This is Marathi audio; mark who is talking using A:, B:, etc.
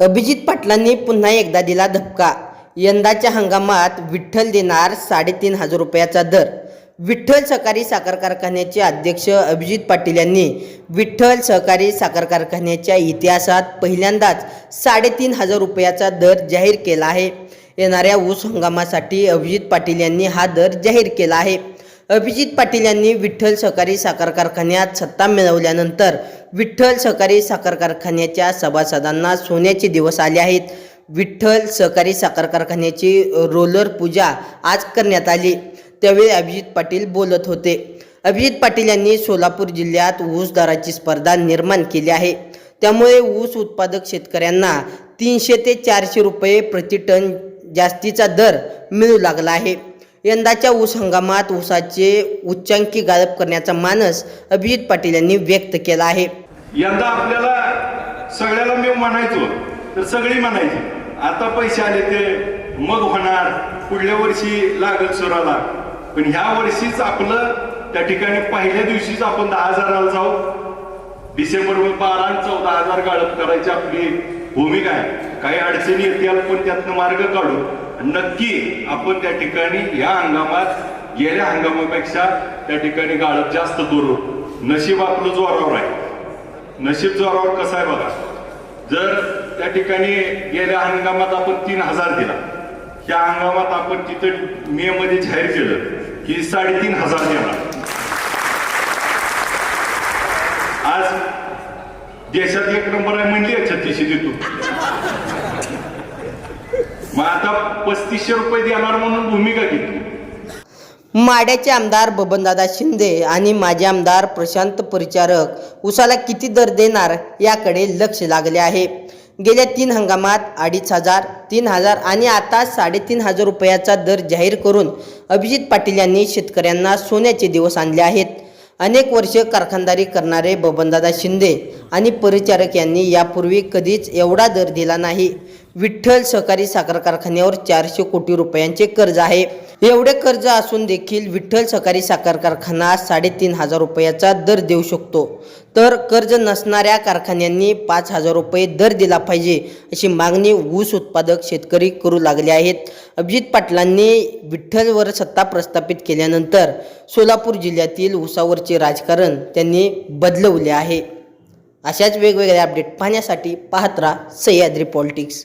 A: अभिजित पाटलांनी पुन्हा एकदा दिला धपका यंदाच्या हंगामात विठ्ठल देणार साडेतीन हजार रुपयाचा दर. विठ्ठल सहकारी साखर कारखान्याचे अध्यक्ष अभिजित पाटील यांनी विठ्ठल सहकारी साखर कारखान्याच्या इतिहासात पहिल्यांदाच साडेतीन हजार रुपयाचा दर जाहीर केला आहे. येणाऱ्या ऊस हंगामासाठी अभिजित पाटील यांनी हा दर जाहीर केला आहे. अभिजित पाटील यांनी विठ्ठल सहकारी साखर कारखान्यात सत्ता मिळवल्यानंतर विठ्ठल सहकारी साखर कारखान्याच्या सभासदांना सोन्याचे दिवस आले आहेत. विठ्ठल सहकारी साखर कारखान्याची रोलर पूजा आज करण्यात आली. त्यावेळी अभिजित पाटील बोलत होते. अभिजित पाटील यांनी सोलापूर जिल्ह्यात ऊस दराची स्पर्धा निर्माण केली आहे. त्यामुळे ऊस उत्पादक शेतकऱ्यांना तीनशे ते चारशे रुपये प्रति टन जास्तीचा दर मिळू लागला आहे. यंदाच्या ऊस हंगामात ऊसाचे उच्चांकी गाळप करण्याचा मानस अभिजित पाटील यांनी व्यक्त केला आहे.
B: यंदा आपल्याला सगळ्याला मी म्हणायचो तर सगळी म्हणायची आता पैसे आले ते मग होणार पुढल्या वर्षी लागल सुराला. पण ह्या वर्षीच आपलं त्या ठिकाणी पहिल्या दिवशीच आपण दहा हजाराला जाऊ. डिसेंबर बारा चौदा हजार गाळप करायची आपली भूमिका आहे. काही अडचणी येतील पण त्यातनं मार्ग काढू. नक्की आपण त्या ठिकाणी या हंगामात गेल्या हंगामापेक्षा त्या ठिकाणी गाळप जास्त करू. नशीब आपलं जोरावर आहे. नशीब जोरावर कसं आहे बघा? जर त्या ठिकाणी गेल्या हंगामात आपण तीन हजार दिला त्या हंगामात आपण तिथं मे मध्ये जाहीर केलं की साडेतीन हजार देणार. आज देशात एक नंबर आहे म्हणली छत्तीसशे देतो. मग आता पस्तीसशे रुपये देणार म्हणून भूमिका घेतली
A: माड्याचे आमदार बबनदादा शिंदे आणि माजी आमदार प्रशांत परिचारक उसाला किती दर देणार याकडे लक्ष लागले आहे. गेल्या तीन हंगामात अडीच हजार तीन हजार आणि आता साडेतीन हजार रुपयाचा दर जाहीर करून अभिजित पाटील यांनी शेतकऱ्यांना सोन्याचे दिवस आणले आहेत. अनेक वर्ष कारखानदारी करणारे बबनदादा शिंदे आणि परिचारक यांनी यापूर्वी कधीच एवढा दर दिला नाही. विठ्ठल सहकारी साखर कारखान्यावर चारशे कोटी रुपयांचे कर्ज आहे. एवढे कर्ज असून देखील विठ्ठल सहकारी साखर कारखाना साडेतीन हजार रुपयाचा दर देऊ शकतो. तर कर्ज नसणाऱ्या कारखान्यांनी पाच हजार रुपये दर दिला पाहिजे अशी मागणी ऊस उत्पादक शेतकरी करू लागले आहेत. अभिजित पाटलांनी विठ्ठलवर सत्ता प्रस्थापित केल्यानंतर सोलापूर जिल्ह्यातील ऊसावरचे राजकारण त्यांनी बदलवले आहे. अशाच वेगवेगळ्या अपडेट पाहण्यासाठी पाहत राहा सह्याद्री पॉलिटिक्स